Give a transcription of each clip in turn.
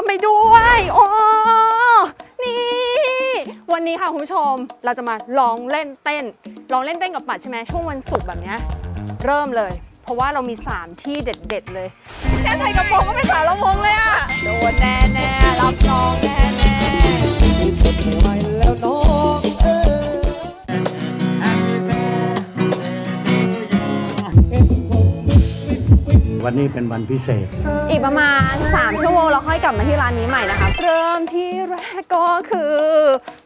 มไปด้วยโอ้นี่ วันนี้ค่ะคุณผู้ชม เราจะมาลองเล่นเต้น ลองเล่นเต้นกับปัดใช่ไหมช่วงวันศุกร์แบบเนี้ยเริ่มเลย เพราะว่าเรามี 3 ที่เด็ดๆเลย แค่ใส่กระโปรงก็เป็นสาวลำวงเลยอะโดนแน่แน่ วันนี้เป็นวันพิเศษ อีกประมาณ 3 ชั่วโมงเราค่อยกลับมาที่ร้านนี้ใหม่นะคะ เริ่มที่แรกก็คือ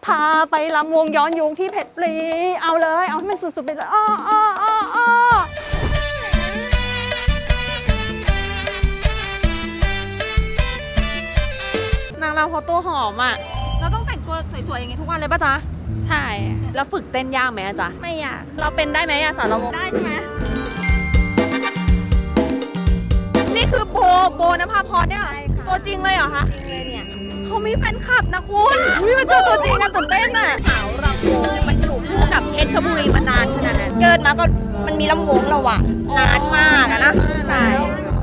พาไปลำวงย้อนยุคที่เพชรบุรี เอาเลย เอาให้มันสุดๆไปเลยอ้ออ้ออ้ออ้อนางรำเขาตัวหอมอะ เราต้องแต่งตัวสวยๆอย่างงี้ทุกวันเลยป่ะจ๊ะ ใช่ แล้วฝึกเต้นยากไหมอะจ๊ะ ไม่อยาก เราเป็นได้ไหมอะสารวงได้ใช่ไหม นภาพรเนี่ยเหรอตัวจริงเลยเหรอคะจริงเลยเนี่ยเขามีแฟนคลับนะคุณอุ้ยมาเจอตัวจริงกันตื่นเต้นอะสาวรำวงเนี่ยมันอยู่คู่กับเพชรบุรีมานานขนาดนั้นเกิดมาก็มันมีลำวงเราอะนานมากอะนะใช่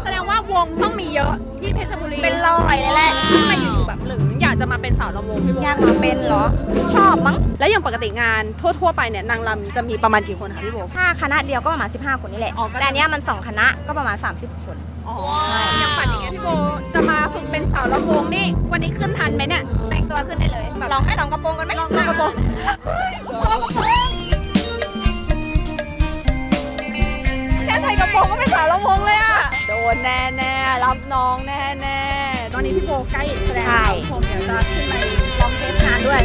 แสดงว่าวงต้องมีเยอะที่เพชรบุรีเป็นร้อยเลยแหละทำไมอยู่ๆแบบหลึงอยากจะมาเป็นสาวรำวงพี่โบอยากมาเป็นเหรอ ชอบมั้งแล้วอย่างปกติงานทั่วๆไปเนี่ยนางรำจะมีประมาณกี่คนคะพี่โบถ้าคณะเดียวก็ประมาณ15 คนนี่แหละอ๋อก็แต่อันเนี้ยมัน2คณะก็ประมาณ 30 คน อ๋อใช่อย่างปัดอย่างเงี้ยพี่โบจะมาฝึกเป็นสาวรำวงนี่ วันนี้ขึ้นทันไหมเนี่ย แต่งตัวขึ้นได้เลยลองไหมลองกระโปรงกันไหมลองกระโปรงแค่ใส่กระโปรงก็เป็นสาวลำวงเลยอะโดนแน่แน่ๆรับน้องแน่แน่ๆตอนนี้พี่โบใกล้แสดงแล้วคุณผู้ชมเดี๋ยวจะขึ้นไปลองเทสงานด้วย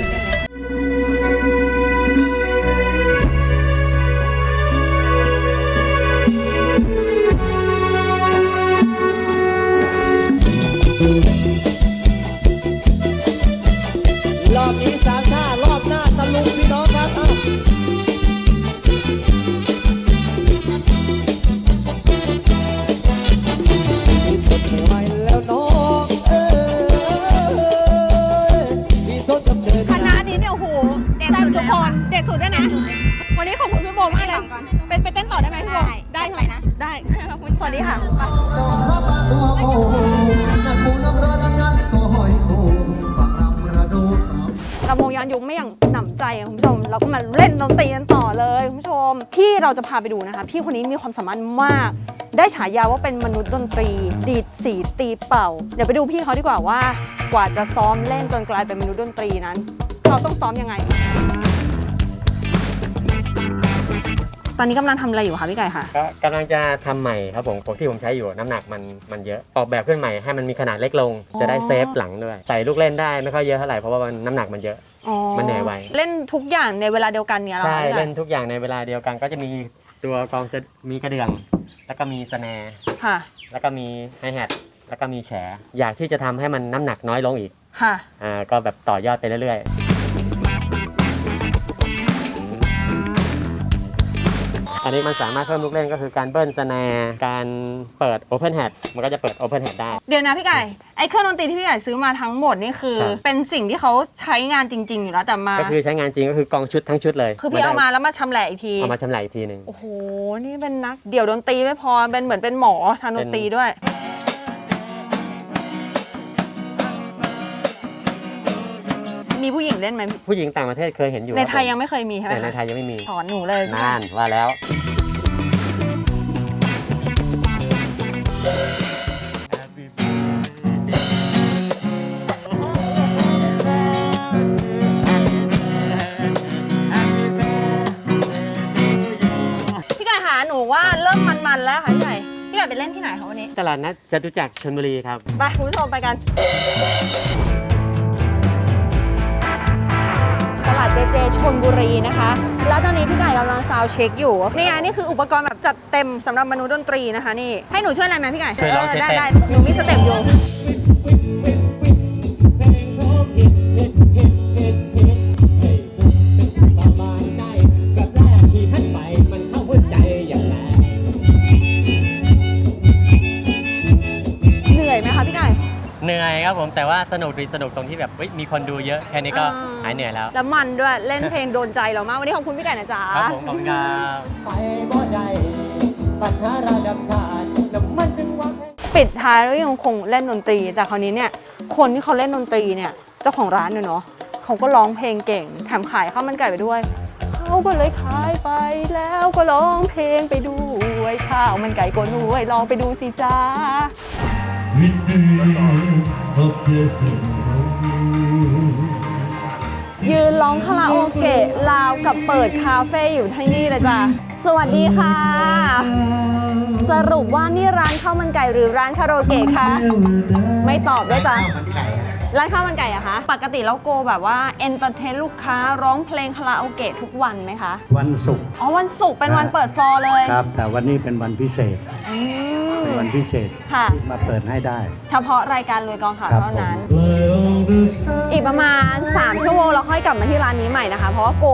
สวัสดีค่ะไปตัวโอ้นักบูน้ำร้อนนั้นตัวหอยโขงปากรำระดูสาวลำวงย้อนยุคไม่อย่างหนำใจอะคุณผู้ชม เราก็มาเล่นดนตรีกันต่อเลยคุณผู้ชม ที่เราจะพาไปดูนะคะ พี่คนนี้มีความสามารถมาก ได้ฉายาว่าเป็นมนุษย์ดนตรี ดีดสีตีเป่า เดี๋ยวไปดูพี่เขาดีกว่าว่ากว่าจะซ้อมเล่นจนกลายเป็นมนุษย์ดนตรีนั้น เขาต้องซ้อมยังไง ตอนนี้กำลังทำอะไรอยู่คะพี่ไก่คะก็กำลังจะทำใหม่ครับผมของที่ผมใช้อยู่น้ำหนักมันมันเยอะออกแบบขึ้นใหม่ให้มันมีขนาดเล็กลง จะได้เซฟหลังด้วย ใส่ลูกเล่นได้ไม่ค่อยเยอะเท่าไหร่เพราะว่ามันน้ำหนักมันเยอะ อ๋อมันเหนื่อยไว เล่นทุกอย่างในเวลาเดียวกันเนี่ยหรอใช่คะพี่ไก่เล่นทุกอย่างในเวลาเดียวกัน ก็จะมีตัวกลองเซตมีกระเดื่อง แล้วก็มีสแนร์ค่ะแล้วก็มีไฮแฮทแล้วก็มีแฉ อยากที่จะทำให้มันน้ำหนักน้อยลงอีกค่ะ อ่าก็แบบต่อยอดไปเรื่อยๆ อันนี้มันสามารถเพิ่มลูกเล่นก็คือการเบิ้ลสแนร์การเปิด Open Hat มันก็จะเปิด Open Hat ได้ เดี๋ยวนะพี่ไก่ไอ้เครื่องดนตรีที่พี่ไก่ซื้อมาทั้งหมดนี่คือ ครับ เป็นสิ่งที่เขาใช้งานจริง ๆ อยู่แล้วแต่มา ก็คือใช้งานจริงก็คือกองชุดทั้งชุดเลยคือพี่เอานได้มาแล้วมาชำแหละอีกที เอามาชำแหละอีกทีหนึ่ง โอ้โห นี่เป็นนัก เดี่ยวดนตรีไม่พอ เป็นเหมือนเป็นหมอทางดนตรีด้วย มีผู้หญิงเล่นไหมผู้หญิงต่างประเทศเคยเห็นอยู่ในไทยครับยังไม่เคยมีใช่ไหมแต่ในคะไทยยังไม่มีสอนหนูเลยนานว่าแล้ว พี่ไก่หาหนูว่าเริ่มมันๆแล้วค่ะพี่ไก่พี่ไก่ไปเล่นที่ไหนคะวันนี้ ตลาดนัดจตุจักรชลบุรีครับ ไปคุณผู้ชมไปกัน ลาดเจเจชนบุรีนะคะ แล้วตอนนี้พี่ไก่กำลังซาวด์เช็คอยู่นี่ไงนี่คืออุปกรณ์แบบจัดเต็มสำหรับมนุษย์ดนตรีนะคะนี่ให้หนูช่วยอะไรไหมพี่ไก่ช่วยร้องเออช่วยได้เต้นได้หนูมีสเต็ปอยู่ ครับผมแต่ว่าสนุกดีสนุกตรงที่แบบเฮ้ยมีคนดูเยอะแค่นี้ก็อ่าหายเหนื่อยแล้วแล้วมันด้วยเล่นเพลงโดนใจเรามากวันนี้ขอบคุณพี่ไก่นะจ๊ะครับผมขอบคุณครับไปบ่ได้ปัญหาระดับชาติน้ำมันจึงวางแผนปิดท้ายแล้วยังคงเล่นดนตรี แต่คราวนี้เนี่ยคนที่เขาเล่นดนตรีเนี่ยเจ้าของร้านเนี่ยเนาะเขาก็ร้องเพลงเก่งแถมขายข้าวมันไก่ไปด้วยเขาก็เลยขายไปแล้วก็ร้องเพลงไปด้วยข้าวมันไก่ก็ด้วยลองไปดูสิจ้า ยืนร้องคาราโอเกะลาวกับเปิดคาเฟ่อยู่ที่นี่เลยจ้ะ สวัสดีค่ะ สรุปว่านี่ร้านข้าวมันไก่หรือร้านคาราโอเกะคะ ไม่ตอบด้วยจ้ะร้านข้าวมันไก่อะคะ ปกติแล้วโกแบบว่าเอนเตอร์เทนลูกค้าร้องเพลงคาราโอเกะทุกวันไหมคะ วันศุกร์ อ๋อ วันศุกร์เป็นวันเปิดฟลอร์เลย ครับ แต่วันนี้เป็นวันพิเศษ อืม เป็นวันพิเศษค่ะ ที่มาเปิดให้ได้ เฉพาะรายการลุยกองข่าวครับเท่านั้นผมอีกประมาณ 3 ชั่วโมงเราค่อยกลับมาที่ร้านนี้ใหม่นะคะ เพราะว่าโก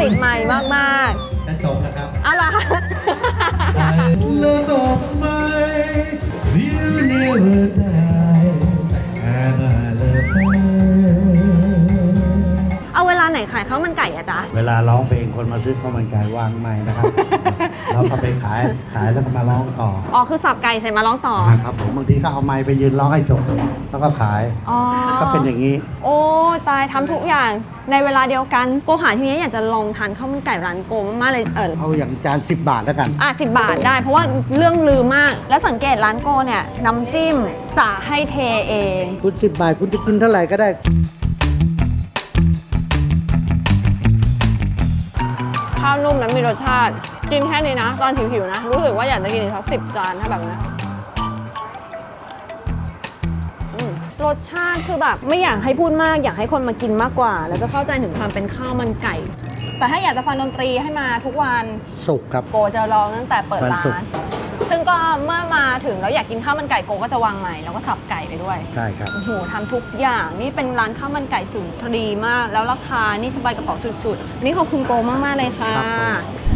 ติดใหม่มากจะจบแล้วครับๆเอาล่ะ Love of mine, you never die, and I love her. เอาเวลาไหนขายข้าวมันไก่อะจ๊ะ เวลาร้องเพลงคนมาซื้อข้าวมันไก่วางไม้นะครับ เราก็ไปขายขายแล้วก็มาร้องต่ออ๋อคือสับไก่ใส่มาร้องต่อนะครับผมบางทีก็เอาไม้ไปยืนร้องให้จบแล้วก็ขายอ๋อก็เป็นอย่างนี้ โอ้ตายทำทุกอย่างในเวลาเดียวกันโกหาทีนี้อยากจะลองทานข้าวมันไก่ร้านโกมากๆเลยเออเอาอย่างจาน10 บาทแล้วกันอะสิบาทได้ เพราะว่าเรื่องลือมาก แล้วสังเกตร้านโกเนี่ยน้ำจิ้มจะให้เทเองคุณ10 บาทคุณจะกินเท่าไหร่ก็ได้ข้าวนุ่มนั้นมีรสชาติ กินแค่นี้นะ ตอนหิวๆนะ รู้สึกว่าอยากจะกินอีกสักสิบจานถ้าแบบนี้อืมรสชาติคือแบบไม่อยากให้พูดมากอยากให้คนมากินมากกว่า แล้วก็เข้าใจถึงความเป็นข้าวมันไก่ แต่ถ้าอยากจะฟังดนตรีให้มาทุกวันสุกครับ โกจะร้องตั้งแต่เปิดวันร้าศุกร์นซึ่งก็เมื่อมาถึงแล้วอยากกินข้าวมันไก่โกก็จะวางใหม่แล้วก็สับไก่ไปด้วยใช่ครับโอ้โหทำทุกอย่างนี่เป็นร้านข้าวมันไก่สุนทรีมาก แล้วราคานี่สบายกระเป๋าสุดๆวันนี่ขอบคุณโกมากๆเลยค่ะครับผม